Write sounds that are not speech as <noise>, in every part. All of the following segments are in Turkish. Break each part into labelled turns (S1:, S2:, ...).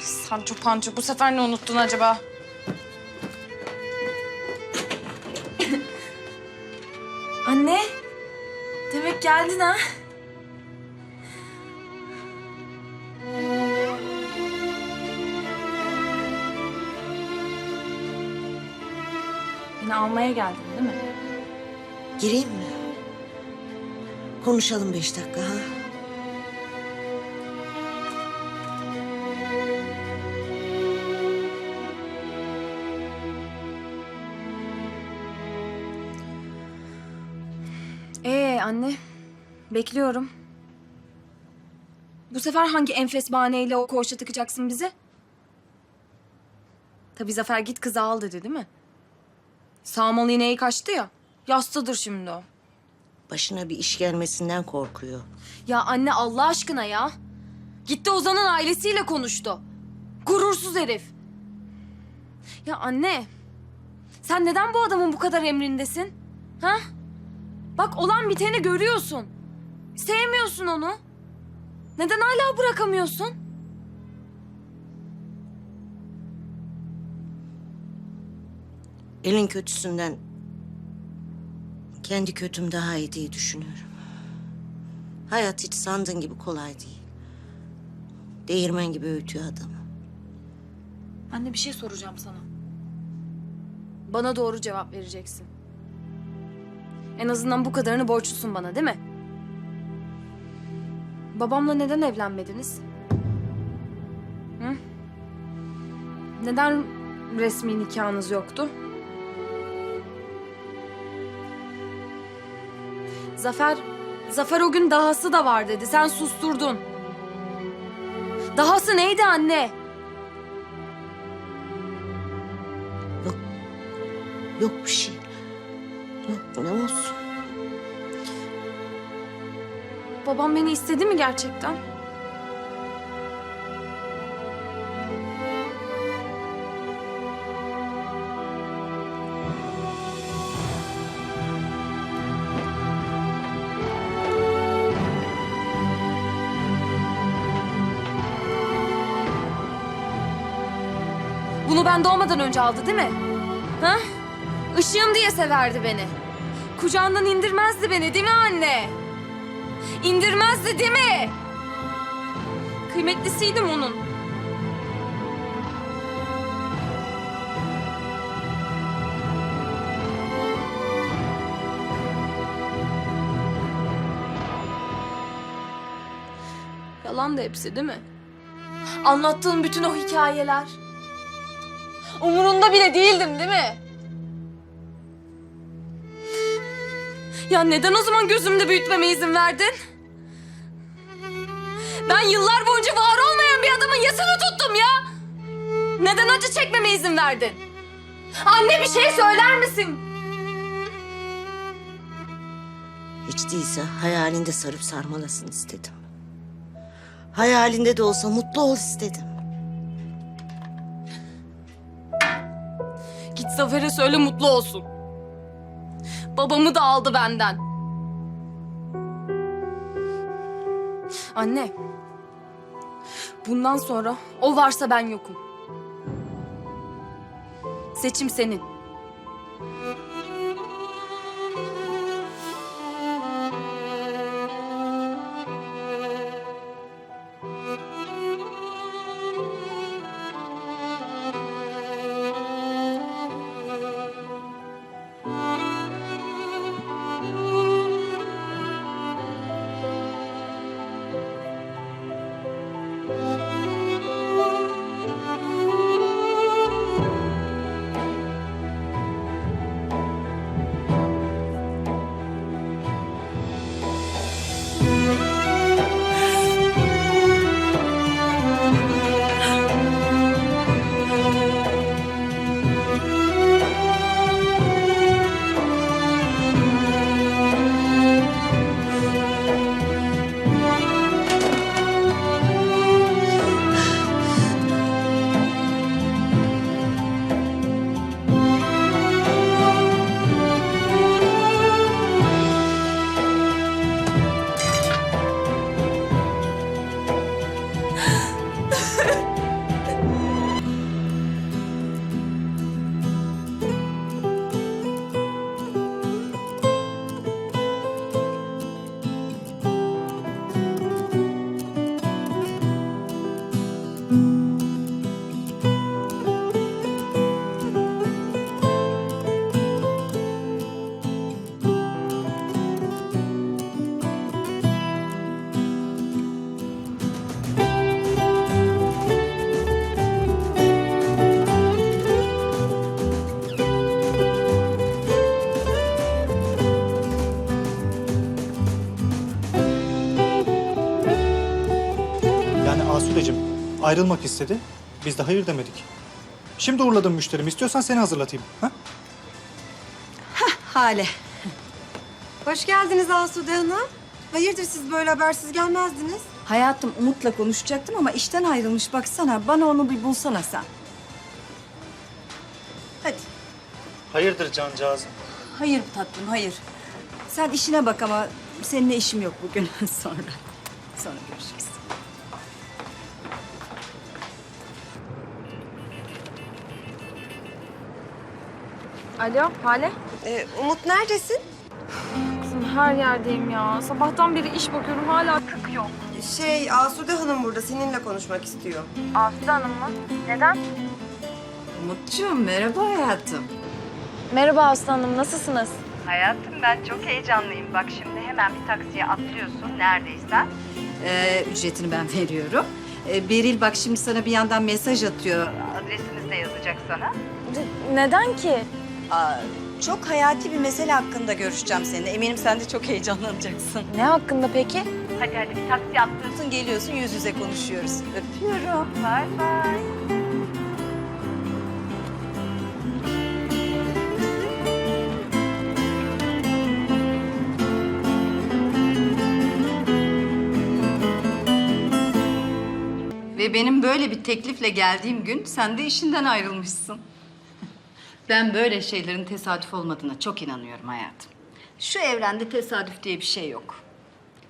S1: Sancho Pancho bu sefer ne unuttun acaba? <coughs>
S2: Anne. Demek geldin ha. Beni almaya geldin değil mi?
S3: Gireyim mi? Konuşalım beş dakika ha.
S2: Ee anne. Bekliyorum. Bu sefer hangi enfes bahaneyle o koğuşa tıkacaksın bizi? Tabii Zafer git kızı al dedi değil mi? Sağmalı ineği kaçtı ya. Yastıdır şimdi o.
S3: Başına bir iş gelmesinden korkuyor.
S2: Ya anne Allah aşkına ya. Gitti Ozan'ın ailesiyle konuştu. Gurursuz herif. Ya anne. Sen neden bu adamın bu kadar emrindesin? Ha? Bak olan biteni görüyorsun. Sevmiyorsun onu. Neden hala bırakamıyorsun?
S3: Elin kötüsünden kendi kötüm daha iyi diye düşünüyorum. Hayat hiç sandığın gibi kolay değil. Değirmen gibi öğütüyor adamı.
S2: Anne bir şey soracağım sana. Bana doğru cevap vereceksin. En azından bu kadarını borçlusun bana değil mi? Babamla neden evlenmediniz? Hı? Neden resmi nikahınız yoktu? Zafer, Zafer o gün dahası da var dedi. Sen susturdun. Dahası neydi anne?
S3: Yok bir şey. Ne olsun.
S2: Babam beni istedi mi gerçekten? Bunu ben doğmadan önce aldı değil mi? Ha? Işığım diye severdi beni. Kucağından indirmezdi beni değil mi anne? İndirmezdi değil mi? Kıymetlisiydim onun. Yalan da hepsi değil mi? Anlattığın bütün o hikayeler. Umurunda bile değildim değil mi? Ya neden o zaman gözümde büyütmeme izin verdin? Ben yıllar boyunca var olmayan bir adamın yasını tuttum ya. Neden acı çekmeme izin verdin? Anne bir şey söyler misin?
S3: Hiç değilse hayalinde sarıp sarmalasın istedim. Hayalinde de olsa mutlu ol istedim.
S2: Git Zafer'e söyle mutlu olsun. Babamı da aldı benden. Anne. Bundan sonra o varsa ben yokum. Seçim senin.
S4: Ayrılmak istedi. Biz de hayır demedik. Şimdi uğurladım müşterimi. İstiyorsan seni hazırlatayım. Ha?
S5: Hale. Hoş geldiniz Asude Hanım. Hayırdır siz böyle habersiz gelmezdiniz? Hayatım Umut'la konuşacaktım ama işten ayrılmış baksana. Bana onu bir bulsana sen. Hadi.
S4: Hayırdır cancağızım?
S5: Hayır tatlım hayır. Sen işine bak ama seninle işim yok bugün. <laughs> Sonra. Sonra görüşürüz.
S6: Alo Hale.
S5: Ee, Umut neredesin?
S6: Kızım her yerdeyim ya. Sabahtan beri iş bakıyorum hala tık yok.
S7: Şey, Asude Hanım burada seninle konuşmak istiyor.
S6: Aslı Hanım mı? Neden?
S5: Umutcuğum merhaba hayatım.
S6: Merhaba Aslı Hanım nasılsınız?
S8: Hayatım ben çok heyecanlıyım. Bak şimdi hemen bir taksiye atlıyorsun neredeysen.
S5: Ee, ücretini ben veriyorum. Ee, Beril bak şimdi sana bir yandan mesaj atıyor.
S8: Adresimiz de yazacak sana.
S6: Neden ki?
S5: Aa, çok hayati bir mesele hakkında görüşeceğim seninle. Eminim sen de çok heyecanlanacaksın.
S6: Ne hakkında peki?
S8: Hadi hadi bir taksi atlıyorsun.
S5: Geliyorsun, geliyorsun yüz yüze konuşuyoruz. Öpüyorum.
S8: Bay bay.
S5: Ve benim böyle bir teklifle geldiğim gün sen de işinden ayrılmışsın. Ben böyle şeylerin tesadüf olmadığına çok inanıyorum hayatım. Şu evrende tesadüf diye bir şey yok.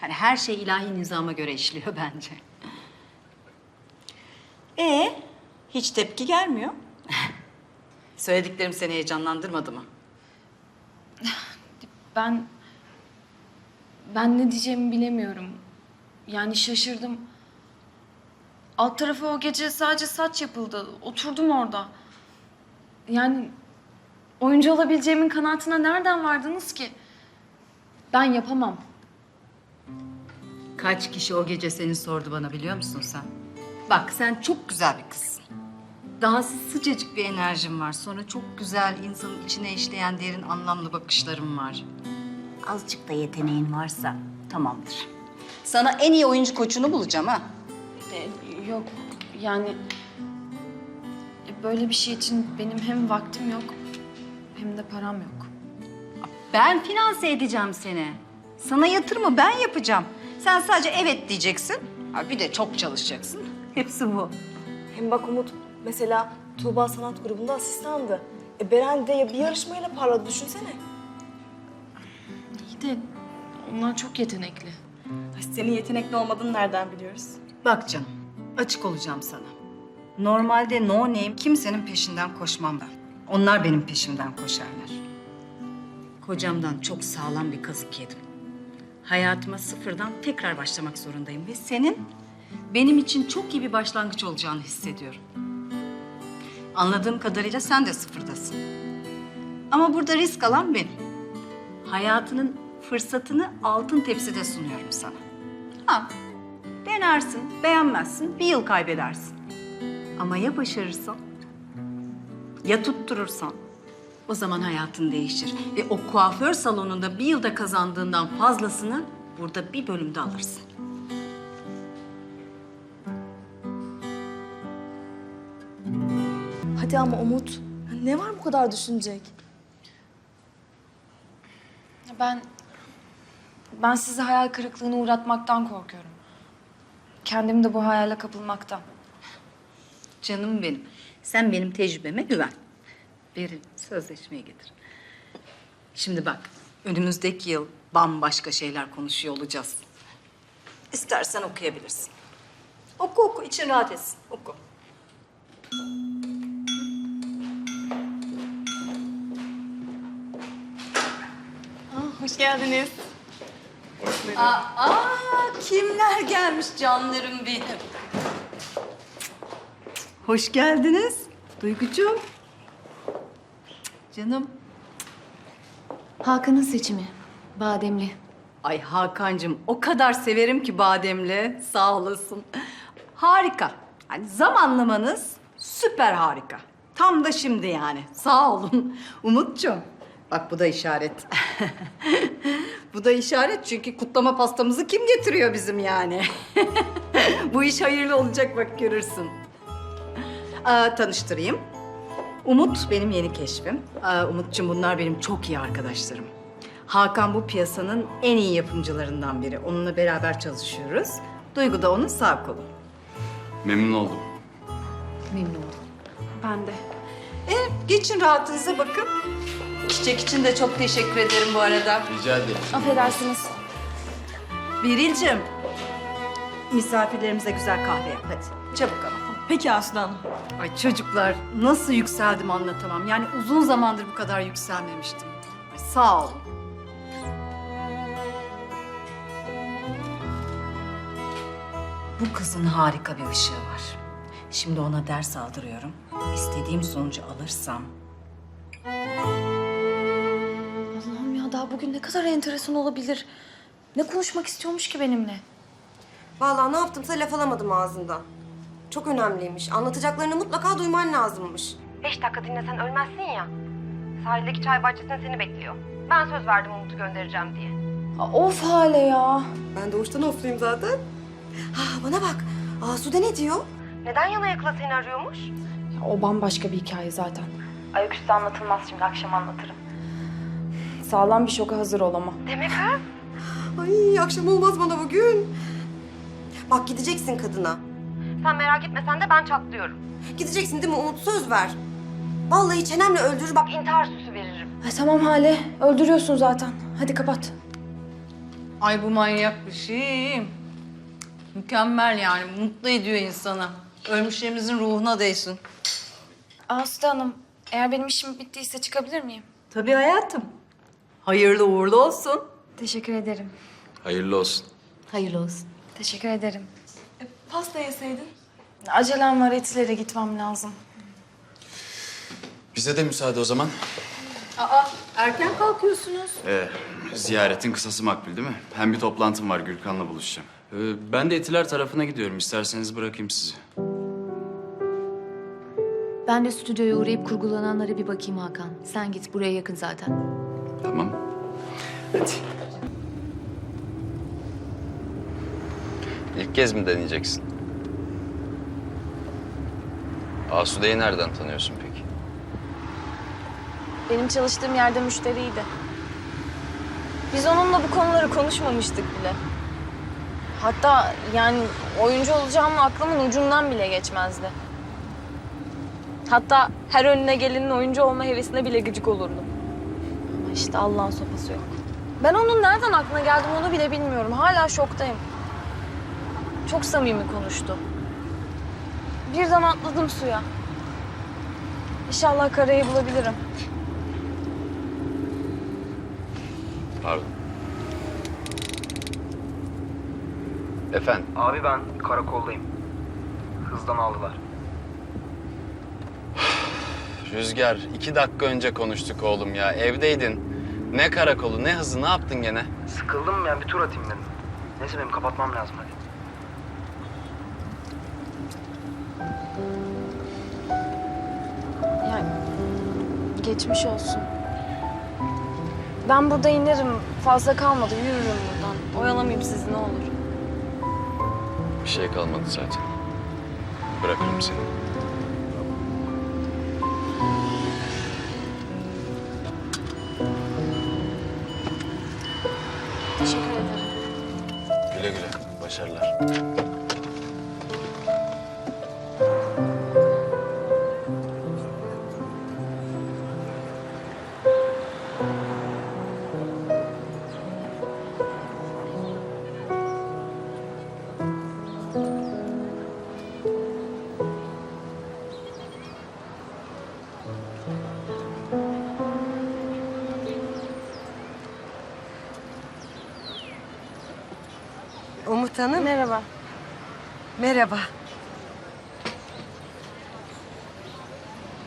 S5: Hani her şey ilahi nizama göre işliyor <laughs> bence. Ee, hiç tepki gelmiyor. <laughs> Söylediklerim seni heyecanlandırmadı mı? <sighs>
S2: Ben... Ben ne diyeceğimi bilemiyorum. Yani şaşırdım. Alt tarafı o gece sadece saç yapıldı. Oturdum orada. Yani oyuncu olabileceğimin kanaatine nereden vardınız ki? Ben yapamam.
S5: Kaç kişi o gece seni sordu bana biliyor musun sen? Bak sen çok güzel bir kızsın. Daha sıcacık bir enerjin var. Sonra çok güzel insanın içine işleyen derin anlamlı bakışların var. Azıcık da yeteneğin varsa tamamdır. Sana en iyi oyuncu koçunu bulacağım ha.
S2: Ee, yok yani... e, Böyle bir şey için benim hem vaktim yok hem de param yok.
S5: Ben finanse edeceğim seni. Sana yatırımı ben yapacağım. Sen sadece evet diyeceksin. Ha, bir de çok çalışacaksın. <laughs> Hepsi bu.
S9: Hem bak Umut mesela Tuğba Sanat Grubu'nda asistandı. E Beren de bir yarışmayla parladı düşünsene.
S2: İyi de onlar çok yetenekli.
S9: Ay, senin yetenekli olmadığını nereden biliyoruz?
S5: Bak canım, açık olacağım sana. Normalde no name kimsenin peşinden koşmam ben. Onlar benim peşimden koşarlar. Kocamdan çok sağlam bir kazık yedim. Hayatıma sıfırdan tekrar başlamak zorundayım ve senin benim için çok iyi bir başlangıç olacağını hissediyorum. Anladığım kadarıyla sen de sıfırdasın. Ama burada risk alan benim. Hayatının fırsatını altın tepside sunuyorum sana. Ha, Denersin, beğenmezsin, bir yıl kaybedersin. Ama ya başarırsan? Ya tutturursan? O zaman hayatın değişir. Ve o kuaför salonunda bir yılda kazandığından fazlasını burada bir bölümde alırsın.
S9: Hadi ama Umut. Ne var bu kadar düşünecek?
S2: Ben... Ben sizi hayal kırıklığına uğratmaktan korkuyorum. Kendim de bu hayale kapılmaktan.
S5: Canım benim. Sen benim tecrübeme güven. Verin, sözleşmeyi getir. Şimdi bak, önümüzdeki yıl bambaşka şeyler konuşuyor olacağız. İstersen okuyabilirsin. Oku oku, için rahat etsin. Oku.
S2: Hoş geldiniz.
S5: Aa, kimler gelmiş canlarım benim. Hoş geldiniz. Duygucuğum. Canım.
S2: Hakan'ın seçimi. Bademli.
S5: Ay Hakan'cığım o kadar severim ki bademli. Sağ olasın. Harika. Hani zamanlamanız süper harika. Tam da şimdi yani. Sağ olun. Umut'cum. Bak bu da işaret. <laughs> bu da işaret çünkü kutlama pastamızı kim getiriyor bizim yani? <laughs> Bu iş hayırlı olacak bak görürsün. Aa, tanıştırayım. Umut benim yeni keşfim. Umut'cum bunlar benim çok iyi arkadaşlarım. Hakan bu piyasanın en iyi yapımcılarından biri. Onunla beraber çalışıyoruz. Duygu da onun sağ kolu.
S10: Memnun oldum.
S2: Ben de.
S5: E, geçin rahatınıza bakın. Çiçek için de çok teşekkür ederim bu arada.
S10: Rica ederim.
S6: Affedersiniz.
S5: Biril'cim, misafirlerimize güzel kahve yap hadi. Çabuk ama.
S9: Peki Asude Hanım.
S5: Ay çocuklar nasıl yükseldim anlatamam. Yani uzun zamandır bu kadar yükselmemiştim. Ay, sağ olun. Bu kızın harika bir ışığı var. Şimdi ona ders aldırıyorum. İstediğim sonucu alırsam
S2: Allah'ım ya daha bugün ne kadar enteresan olabilir. Ne konuşmak istiyormuş ki benimle?
S7: Vallahi ne yaptımsa laf alamadım ağzından. Çok önemliymiş. Anlatacaklarını mutlaka duyman lazımmış. Beş dakika dinlesen ölmezsin ya. Sahildeki çay bahçesinde seni bekliyor. Ben söz verdim Umut'u göndereceğim diye.
S2: Aa, Of hale ya.
S7: Ben doğuştan ofluyum zaten. Ha bana bak. Asude ne diyor? Neden yana yakıla seni arıyormuş?
S2: ya. O bambaşka bir hikaye zaten.
S8: Ayaküstü anlatılmaz şimdi akşam anlatırım.
S2: Sağlam bir şoka hazır ol ama.
S7: Demek ha? Ay akşam olmaz bana bugün. Bak gideceksin kadına. Sen merak etmesen de ben çatlıyorum. Gideceksin değil mi Umut söz ver. Vallahi çenemle öldürür bak intihar süsü veririm.
S2: Ay, tamam hale. Öldürüyorsun zaten. Hadi kapat.
S5: Ay bu manyak bir şey. Mükemmel yani. Mutlu ediyor insanı. Ölmüşlerimizin ruhuna değsin.
S2: Asude Hanım, eğer benim işim bittiyse çıkabilir miyim?
S5: Tabii hayatım. Hayırlı uğurlu olsun.
S2: Teşekkür ederim.
S10: Hayırlı olsun.
S5: Hayırlı olsun.
S2: Teşekkür ederim.
S9: Pasta yeseydin.
S2: Acelem var, etilere gitmem lazım.
S10: Bize de müsaade o zaman.
S5: Aa, erken kalkıyorsunuz.
S10: Ee, ziyaretin kısası makbul değil mi? Hem bir toplantım var Gürkan'la buluşacağım. Ee, ben de Etiler tarafına gidiyorum. İsterseniz bırakayım sizi.
S6: Ben de stüdyoya uğrayıp kurgulananlara bir bakayım Hakan. Sen git buraya yakın zaten.
S10: Tamam. Hadi. İlk kez mi deneyeceksin? Asude'yi nereden tanıyorsun peki?
S2: Benim çalıştığım yerde müşteriydi. Biz onunla bu konuları konuşmamıştık bile. Hatta yani oyuncu olacağım aklımın ucundan bile geçmezdi. Hatta her önüne gelenin oyuncu olma hevesine bile gıcık olurdum. Ama işte Allah'ın sopası yok. Ben onun nereden aklına geldim onu bile bilmiyorum. Hala şoktayım. Çok samimi konuştu. Birden atladım suya. İnşallah karayı bulabilirim.
S10: Pardon. Efendim?
S11: Abi ben karakoldayım. Hızdan aldılar. <sighs>
S10: Rüzgar, iki dakika önce konuştuk oğlum ya. Evdeydin. Ne karakolu, ne hızı, ne yaptın gene?
S11: Sıkıldım ya bir tur atayım dedim. Neyse benim kapatmam lazım hadi.
S2: Yani geçmiş olsun. Ben burada inerim. Fazla kalmadı. Yürürüm buradan. Oyalamayayım sizi ne olur.
S10: Bir şey kalmadı zaten. Bırakırım seni.
S7: Umut Hanım.
S2: Merhaba.
S12: Merhaba.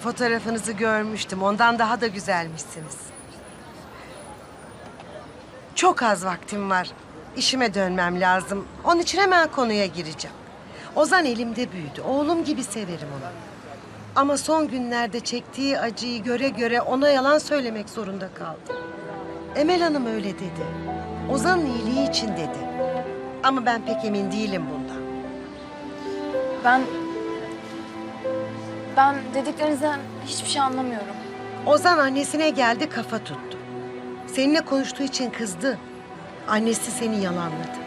S12: Fotoğrafınızı görmüştüm. Ondan daha da güzelmişsiniz. Çok az vaktim var. İşime dönmem lazım. Onun için hemen konuya gireceğim. Ozan elimde büyüdü. Oğlum gibi severim onu. Ama son günlerde çektiği acıyı göre göre ona yalan söylemek zorunda kaldım. Emel Hanım öyle dedi. Ozan'ın iyiliği için dedi. Ama ben pek emin değilim bundan.
S2: Ben... Ben dediklerinizden hiçbir şey anlamıyorum.
S12: Ozan annesine geldi kafa tuttu. Seninle konuştuğu için kızdı. Annesi seni yalanladı.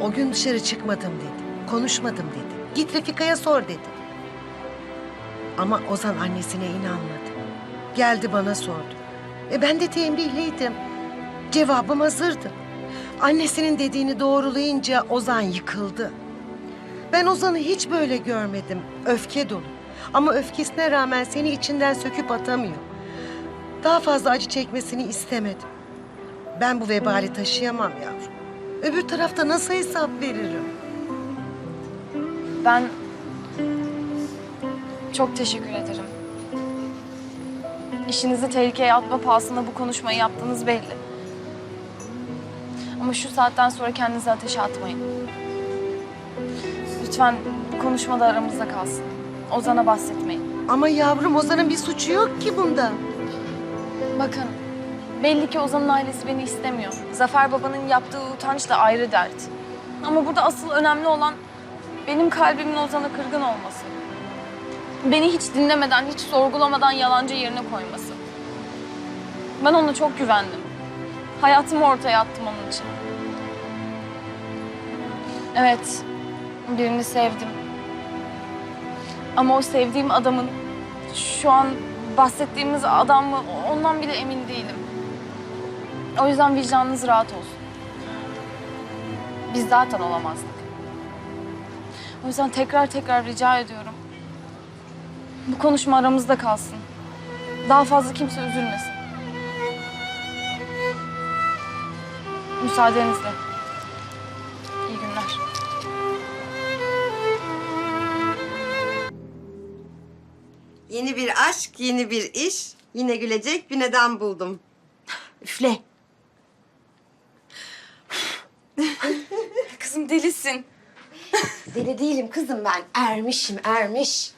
S12: O gün dışarı çıkmadım dedi. Konuşmadım dedi. Git Refika'ya sor dedi. Ama Ozan annesine inanmadı. Geldi bana sordu. E ben de tembihliydim. Cevabım hazırdı. Annesinin dediğini doğrulayınca Ozan yıkıldı. Ben Ozan'ı hiç böyle görmedim. Öfke dolu. Ama öfkesine rağmen seni içinden söküp atamıyor. Daha fazla acı çekmesini istemedim. Ben bu vebali taşıyamam yavrum. Öbür tarafta nasıl hesap veririm?
S2: Ben... Çok teşekkür ederim. İşinizi tehlikeye atma pahasına bu konuşmayı yaptığınız belli. Ama şu saatten sonra kendinizi ateşe atmayın. Lütfen bu konuşma da aramızda kalsın. Ozan'a bahsetmeyin.
S12: Ama yavrum Ozan'ın bir suçu yok ki bunda.
S2: Bakın, belli ki Ozan'ın ailesi beni istemiyor. Zafer babanın yaptığı utanç da ayrı dert. Ama burada asıl önemli olan benim kalbimin Ozan'a kırgın olması. Beni hiç dinlemeden, hiç sorgulamadan yalancı yerine koyması. Ben ona çok güvendim. Hayatımı ortaya attım onun için. Evet, birini sevdim. Ama o sevdiğim adamın şu an bahsettiğimiz adam mı ondan bile emin değilim. O yüzden vicdanınız rahat olsun. Biz zaten olamazdık. O yüzden tekrar tekrar rica ediyorum. Bu konuşma aramızda kalsın. Daha fazla kimse üzülmesin. Müsaadenizle. İyi günler.
S7: Yeni bir aşk, yeni bir iş. Yine gülecek bir neden buldum. Üfle.
S2: Kızım delisin.
S7: Deli değilim kızım ben. Ermişim, ermiş.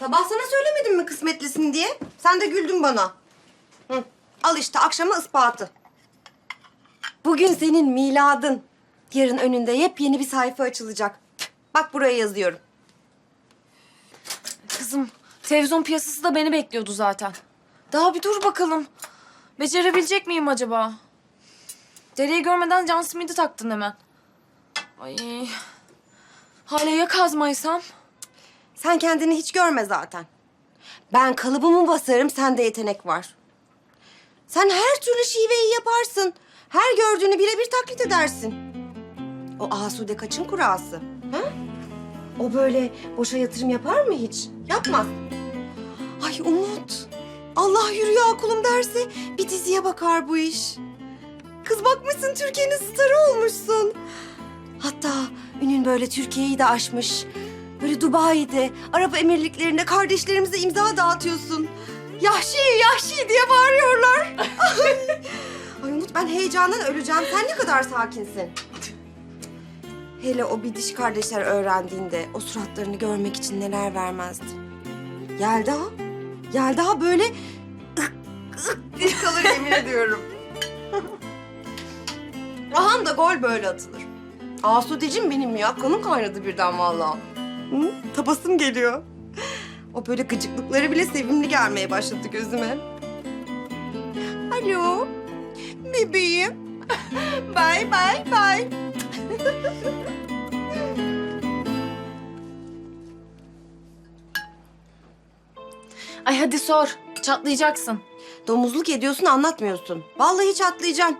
S7: Sabah sana söylemedim mi kısmetlisin diye? Sen de güldün bana. Hı. Al işte akşama ispatı. Bugün senin miladın. Yarın önünde yepyeni bir sayfa açılacak. Bak buraya yazıyorum.
S2: Kızım, televizyon piyasası da beni bekliyordu zaten. Daha bir dur bakalım. Becerebilecek miyim acaba? Dereyi görmeden can simidi taktın hemen. Ay. Hala ya kazmaysam?
S7: Sen kendini hiç görme zaten. Ben kalıbımı basarım, sende yetenek var. Sen her türlü şiveyi yaparsın. Her gördüğünü birebir taklit edersin. O Asude kaçın kurası. Ha? O böyle boşa yatırım yapar mı hiç? Yapmaz. Ay Umut. Allah yürü ya kulum derse bir diziye bakar bu iş. Kız bakmışsın Türkiye'nin starı olmuşsun. Hatta ünün böyle Türkiye'yi de aşmış. Böyle Dubai'de, Arap Emirliklerinde kardeşlerimize imza dağıtıyorsun. Yahşi, Yahşi diye bağırıyorlar. <laughs> Ben heyecandan öleceğim. Sen ne kadar sakinsin. Hele o bidiş kardeşler öğrendiğinde o suratlarını görmek için neler vermezdi. Yelda, Yelda böyle ık ık diye kalır yemin ediyorum. Rahan da gol böyle atılır. Asudeciğim benim ya. Kanım kaynadı birden vallahi. Hı? Tabasım geliyor. O böyle gıcıklıkları bile sevimli gelmeye başladı gözüme. Alo. Bebeğim. bye bye bye.
S2: Ay hadi sor. Çatlayacaksın.
S7: Domuzluk ediyorsun anlatmıyorsun. Vallahi çatlayacağım.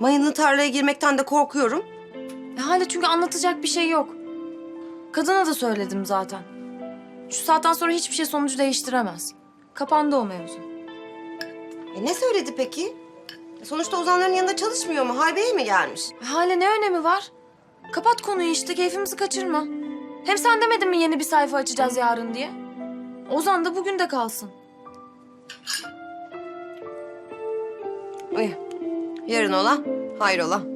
S7: Mayınlı tarlaya girmekten de korkuyorum.
S2: E, hala çünkü anlatacak bir şey yok. Kadına da söyledim zaten. Şu saatten sonra hiçbir şey sonucu değiştiremez. Kapandı o mevzu.
S7: E ne söyledi peki? Sonuçta Ozanların yanında çalışmıyor mu? Haybe'ye mi gelmiş?
S2: E, hala ne önemi var? Kapat konuyu işte, keyfimizi kaçırma. Hem sen demedin mi yeni bir sayfa açacağız yarın diye? Ozan da bugün de kalsın.
S7: İyi. Yarın ola, hayrola.